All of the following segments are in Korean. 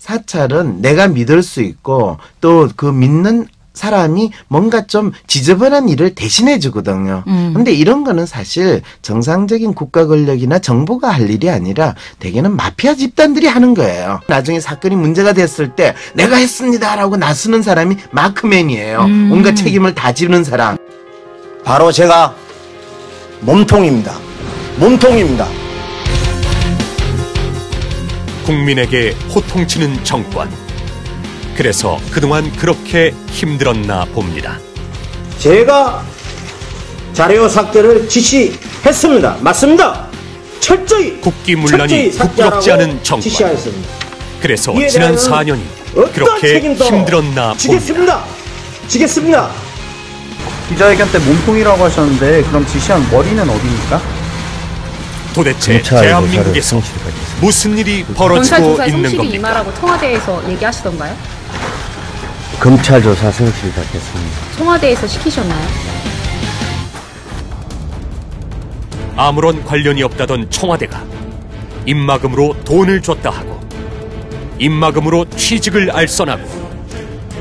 사찰은 내가 믿을 수 있고 또 그 믿는 사람이 뭔가 좀 지저분한 일을 대신해 주거든요. 음. 근데 이런 거는 사실 정상적인 국가 권력이나 정부가 할 일이 아니라 대개는 마피아 집단들이 하는 거예요. 나중에 사건이 문제가 됐을 때 내가 했습니다라고 나서는 사람이 마크맨이에요. 음. 온갖 책임을 다 지는 사람. 바로 제가 몸통입니다. 몸통입니다. 국민에게 호통치는 정권. 그래서 그동안 그렇게 힘들었나 봅니다. 제가 자료 삭제를 지시했습니다. 맞습니다. 철저히 국기문란이 철저히 삭제하라고 부끄럽지 않은 정권. 지시하였습니다. 그래서 지난 대해서는 4년이 어떤 그렇게 힘들었나 봅니다. 지겠습니다. 지겠습니다. 기자회견 때 몸통이라고 하셨는데 그럼 지시한 머리는 어디입니까? 도대체 대한민국에서 무슨 일이 검찰 벌어지고 있는 겁니까? 임하라고 청와대에서 얘기하시던가요? 검찰 조사 성실히 받겠습니다. 청와대에서 시키셨나요? 아무런 관련이 없다던 청와대가 입막음으로 돈을 줬다 하고 입막음으로 취직을 알선하고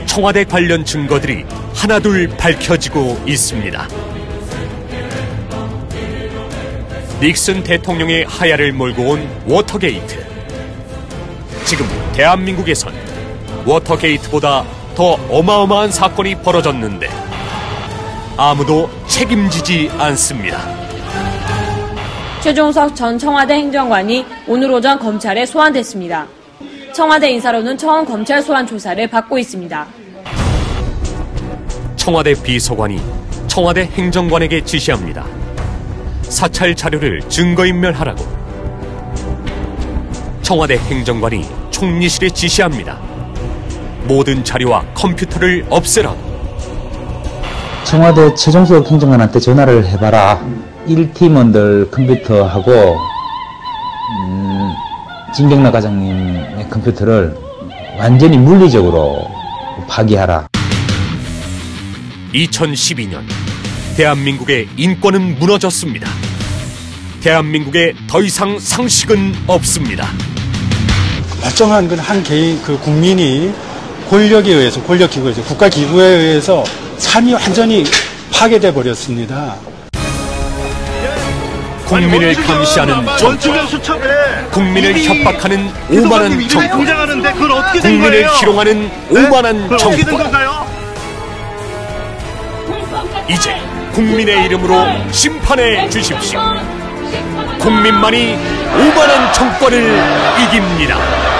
청와대 관련 증거들이 하나둘 밝혀지고 있습니다. 닉슨 대통령의 하야를 몰고 온 워터게이트. 지금 대한민국에선 워터게이트보다 더 어마어마한 사건이 벌어졌는데 아무도 책임지지 않습니다. 최종석 전 청와대 행정관이 오늘 오전 검찰에 소환됐습니다. 청와대 인사로는 처음 검찰 소환 조사를 받고 있습니다. 청와대 비서관이 청와대 행정관에게 지시합니다. 사찰 자료를 증거인멸하라고. 청와대 행정관이 총리실에 지시합니다. 모든 자료와 컴퓨터를 없애라고. 청와대 최종석 행정관한테 전화를 해봐라. 1팀원들 컴퓨터하고 음, 진경락 과장님의 컴퓨터를 완전히 물리적으로 파기하라. 2012년 대한민국의 인권은 무너졌습니다. 대한민국에 더 이상 상식은 없습니다. 멀쩡한 그한 개인 그 국민이 권력에 의해서 권력 기구에 의해서 국가 기구에 의해서 삶이 완전히 파괴돼 버렸습니다. 국민을 감시하는 정권, 국민을 협박하는 오만한 정권, 국민을 희롱하는 오만한 정권. 이제 국민의 이름으로 심판해 주십시오. 국민만이 오만한 정권을 이깁니다.